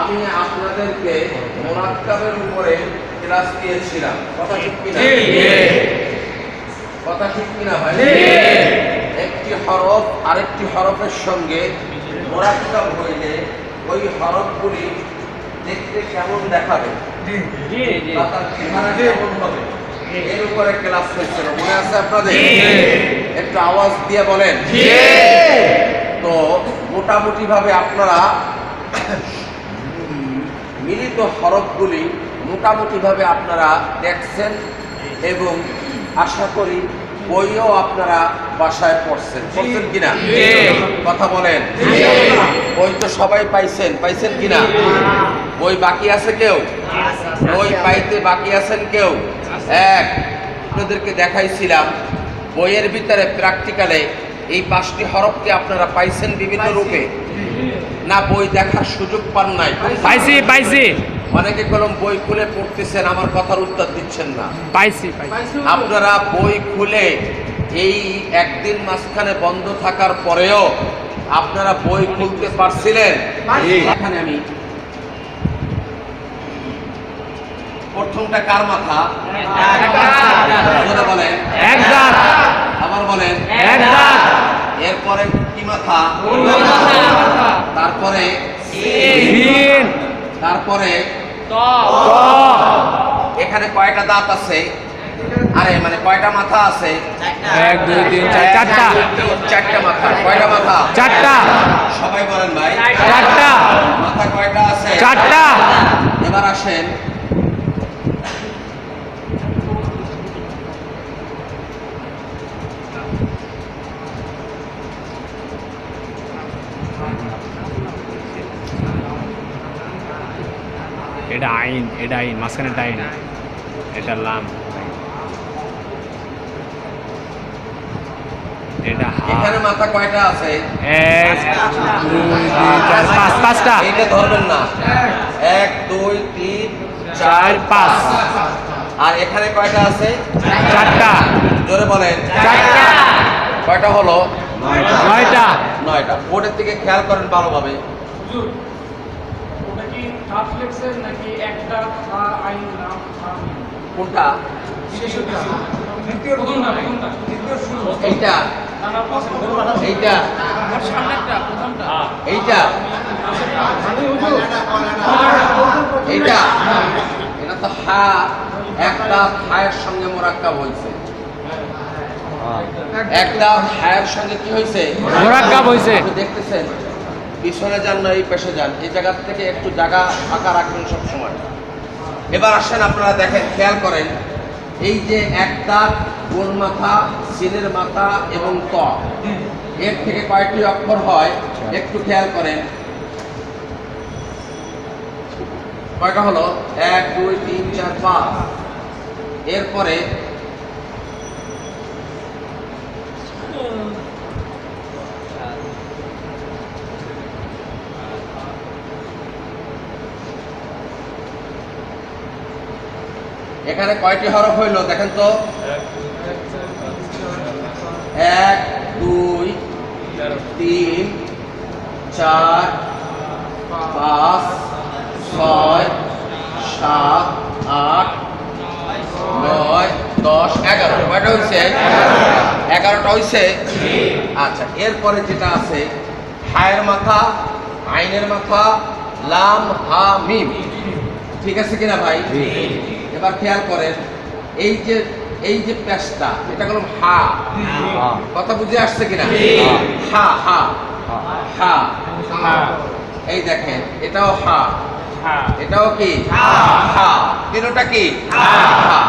আমি আপনাদেরকে মোরাক্কাবের উপরে ক্লাস দিয়েছিলাম। কথা ঠিক কিনা? কথা ঠিক কিনা ভাই? একটি হরফ আরেকটি হরফের সঙ্গে মোরাক্কাব হইলে ওই হরফগুলি দেখতে কেমন দেখাবে? তার চেহারা কেমন হবে? এর উপরে ক্লাস হয়েছিল। মনে আছে আপনাদের? একটু আওয়াজ দিয়ে বলেন। তো মোটামুটি ভাবে আপনারা মিলিত হরফগুলি মোটামুটি ভাবে আপনারা দেখছেন এবং আশা করি বইও আপনারা বাসায় পড়ছেন। পড়ছেন কিনা? কথা বলেন। বই তো সবাই পাইছেন। পাইছেন কিনা? বই বাকি আছে কেউ? বই পাইতে বাকি আছেন কেউ? এক আপনাদেরকে দেখাইছিলাম বইয়ের ভিতরে প্র্যাকটিক্যালে এই পাঁচটি হরফকে আপনারা পাইছেন বিভিন্ন রূপে। না বই দেখার সুযোগ পান নাই। পাইছি পাইছি। অনেকে কলম বই খুলে পড়তেছেন আমার কথার উত্তর দিচ্ছেন না। পাইছি। পাইছি। আপনারা বই খুলে এই একদিন মাঝখানে বন্ধ থাকার পরেও আপনারা বই খুলতে পারছিলেন? এখানে আমি প্রথমটা কার মাথা? জোরে বলেন। এক দাঁত। আবার বলেন এরপরে কি মাথা? তারপরে তারপরে এখানে কয়টা দাঁত আছে? আরে মানে কয়টা মাথা আছে? এক দুই তিন চারটা। চারটা মাথা। কয়টা মাথা? চারটা। সবাই বলেন ভাই। চারটা। মাথা কয়টা আছে? চারটা। এবার আসেন এটা আইন এটা আইন মাঝখানে আইন। এটা লাম এটা হা এখানে মাথা কয়টা আছে? এক দুই চার পাঁচ পাঁচটা। এইটা ধরবেন না। এক দুই তিন চার পাঁচ। আর এখানে কয়টা আছে? চারটা। জোরে বলেন। চারটা। কয়টা হলো? নয়টা। নয়টা। বোর্ডের দিকে খেয়াল করেন ভালোভাবে। নাকি একটা খা আইন নাম? কোনটা? শেষেরটা। প্রথমটা, প্রথমটা। এইটা? না, না, এইটা? সামনেরটা, প্রথমটা। এইটা? এইটা? এটা তো হা একটা হায়ের সঙ্গে মোরাক্কাব হয়েছে একটা হায়ের সঙ্গে কি হয়েছে মোরাক্কাব হয়েছে দেখতেছেন? পিছনে যান না, এই পেশে যান। এই জায়গা থেকে একটু জায়গা ফাঁকা রাখবেন সবসময় এবার আসেন আপনারা দেখেন, খেয়াল করেন, এই যে এক একটা গোল মাথা সিনের মাথা এবং ত এর থেকে কয়েকটি অক্ষর হয়, একটু খেয়াল করেন। কয়টা হলো? এক, দুই, তিন, চার, পাঁচ। এরপরে এখানে কয়টি হরফ হইল দেখেন তো? এক, দুই, তিন, চার, পাঁচ, ছয়, সাত, আট, নয়, দশ, এগারো। কয়টা হয়েছে এগারোটা হয়েছে আচ্ছা এরপরে যেটা আছে, হায়ের মাথা, আইনের মাথা, লাম, হা, মিম। ঠিক আছে কিনা ভাই? এবার খেয়াল করেন এই যে এই যে প্যাসটা এটা হলো হা। কথা বুঝে আসছে কিনা? হা হা। হা। এই দেখেন এটাও হা। এটাও কি? হা। তিনটা কি? হা।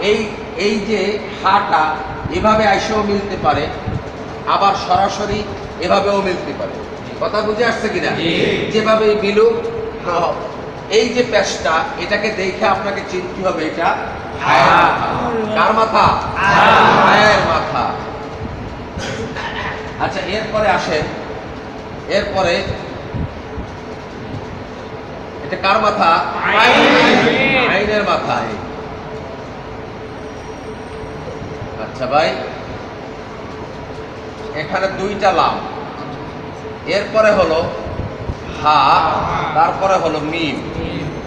এই এই যে হাটা এভাবে আইসেও মিলতে পারে আবার সরাসরি এভাবেও মিলতে পারে। কথা বুঝে আসছে কিনা? যেভাবে মিলুক এই যে প্যাসটা এটাকে দেখে আপনাকে চিনতে হবে এটা কার মাথা? হায়ের মাথা। আচ্ছা এরপরে আসেন। এরপরে এটা কার মাথা? আইনের মাথা। আচ্ছা ভাই এখানে দুইটা লাভ। এরপরে হলো হা তারপরে হলো মিম।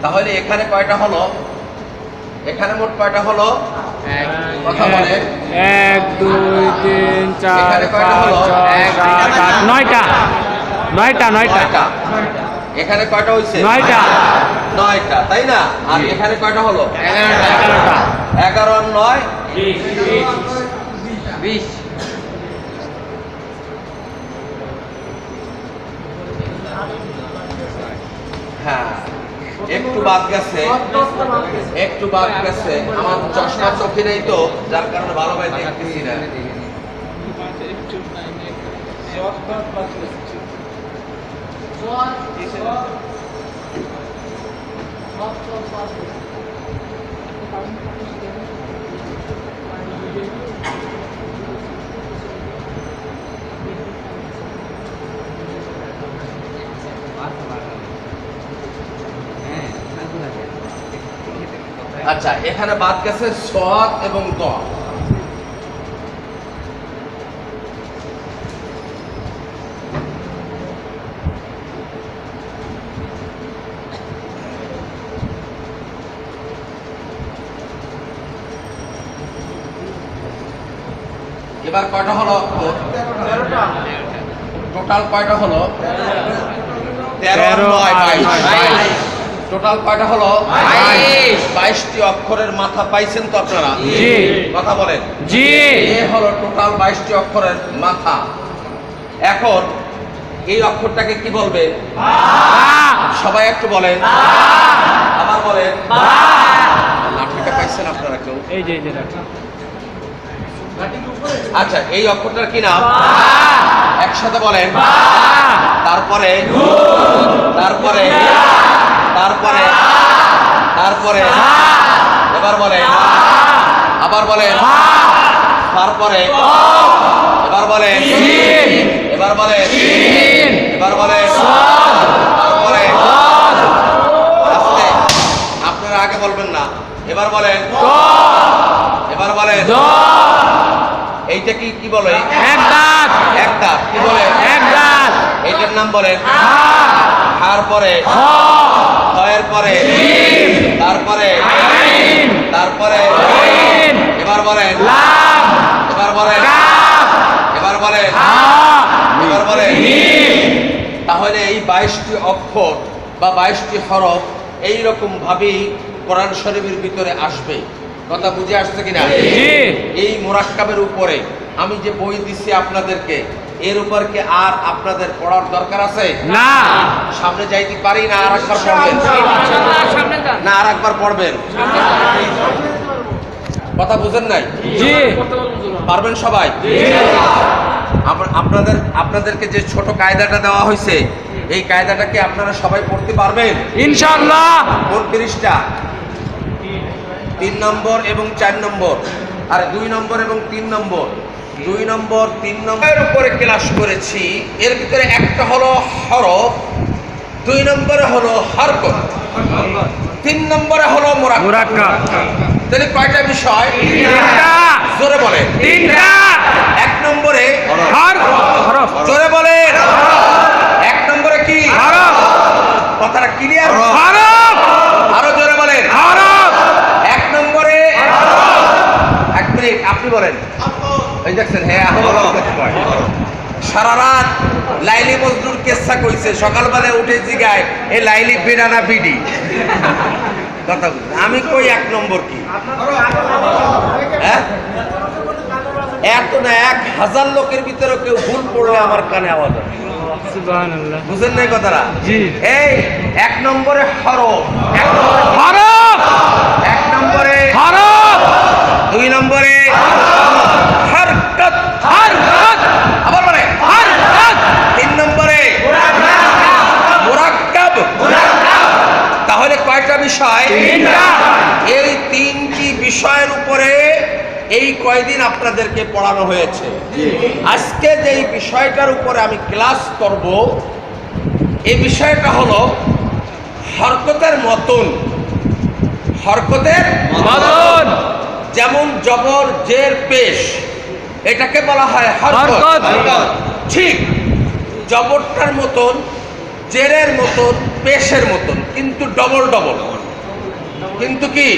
তাহলে এখানে কয়টা হলো? এখানে মোট কয়টা হলো? কথা বলেন এক দুই তিন চার কয়টা পাঁচ হলো? ছয় নয়টা। নয়টা নয়টা। এখানে কয়টা হয়েছে নয়টা। নয়টা তাই না? আর এখানে কয়টা হলো? এগারোটা। এগারো আর নয়? বিশ। হ্যাঁ একটু বাদ গেছে, একটু বাদ গেছে। আমার চশমা চোখে নেই তো, যার কারণে ভালোভাবে দেখতেছি না। আচ্ছা এখানে বাদ গেছে সদ এবং দ এবার কয়টা হলো? টোটাল কয়টা হলো? তেরো। নয়, বাইশ। টোটাল কয়টা হলো? বাইশ। বাইশটি অক্ষরের মাথা পাইছেন তো আপনারা? জি। কথা বলেন। জি। এ হলো টোটাল বাইশটি অক্ষরের মাথা। এখন এই অক্ষরটাকে কি বলবে? সবাই একটু বলেন। আবার বলেন। লাঠিটা পাইছেন আপনারা কেউ? এই যে। আচ্ছা এই অক্ষরটার কি নাম? একসাথে বলেন। তারপরে? তারপরে? তারপরে তারপরে এবার বলেন আবার বলেন তারপরে এবার বলেন এবার বলেন এবার তারপরে আস্তে আপনারা আগে বলবেন না এবার বলেন এবার বলেন এইটা কি কি বলে? এক দাঁত। এক দাঁত কি বলে? এক দাঁত। এইটার নাম বলেন হার পরে খ পরে তারপরে তারপরে এবার বলেন। এবার বলেন। এবার বলেন। এবার বলেন। তাহলে এই বাইশটি অক্ষর বা বাইশটি হরফ এই রকম ভাবেই কোরআন শরীফের ভিতরে আসবে। কথা বুঝে আসছে কিনা? এই মোরাক্কাবের উপরে আমি যে বই দিচ্ছি আপনাদেরকে এর উপর কি আর আপনাদের পড়ার দরকার আছে? না। সামনে যাইতে পারি না আর একবার পড়বেন? না আর একবার পড়বেন। কথা বুঝেন নাই? জি। পারবেন সবাই? আপনাদের আপনাদেরকে যে ছোট কায়দাটা দেওয়া হয়েছে এই কায়দাটাকে আপনারা সবাই পড়তে পারবেন? ইনশাল্লাহ কোন তিরিশটা? তিন নম্বর এবং চার নম্বর। আর দুই নম্বর এবং তিন নম্বর। দুই নম্বর তিন নম্বরের উপরে ক্লাস করেছি। এর ভিতরে একটা হলো হরফ দুই নম্বরে হলো হরকত তিন নম্বরে হলো মুরাক্কাব। তাহলে কয়টা বিষয়? তিনটা। জোরে বলে। তিনটা। এক নম্বরে জোরে বলে। এক নম্বরে কি? কথাটা ক্লিয়ার হরফ। আরও জোরে বলেন। এক নম্বরে এক মিনিট আপনি বলেন। দেখছেন? হ্যাঁ সারা রাত লাইলি মজদুর কেসা কইছে। সকালবেলা উঠে জিগায় এ লাইলি বিড়ানা বিডি কথা? আমি কই এক নম্বর কি? হ্যাঁ? এত না এক হাজার লোকের ভিতরে কেউ ভুল পড়লে আমার কানে আওয়াজ হয় বুঝেন নাই কথাটা? এই এক নম্বরে হরফ এক নম্বরে হরফ এক নম্বরে হরফ দুই নম্বরে হরকত হরকত আবার বলে হরকত তিন নম্বরে মুরাক্কাব তাহলে কয়টা বিষয় তিনটা এই তিনটি বিষয়ের উপরে এই কয়দিন আপনাদেরকে পড়ানো হয়েছে? আজকে যেই বিষয়টার উপরে আমি ক্লাস করব এই বিষয়টা হলো হরকতের মতন। হরকতের মদন যেমন জবর জের পেশ। এটাকে বলা হয় হরকত। হরকত। ঠিক। জবরটার মতন জেরের মতন পেশের মতন কিন্তু ডবল ডবল কিন্তু কি?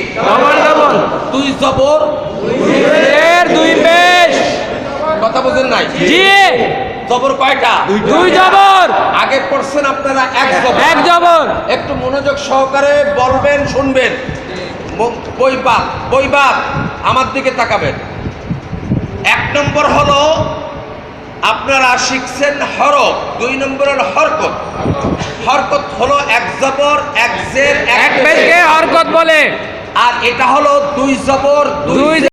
দুই জবর দুই পেশ। কথা বোঝেন নাই? জি। জবর কয়টা? দুই জবর। আগে পড়ছেন আপনারা এক জবর। এক জবর। একটু মনোযোগ সহকারে বলবেন শুনবেন। বইবাদ বইবাদ আমার দিকে তাকাবেন। এক নম্বর হলো আপনারা শিখছেন হরক দুই নম্বরের হরকত। হরকত হলো এক জবর এক জের এক হরকত বলে। আর এটা হলো দুই জবর দুই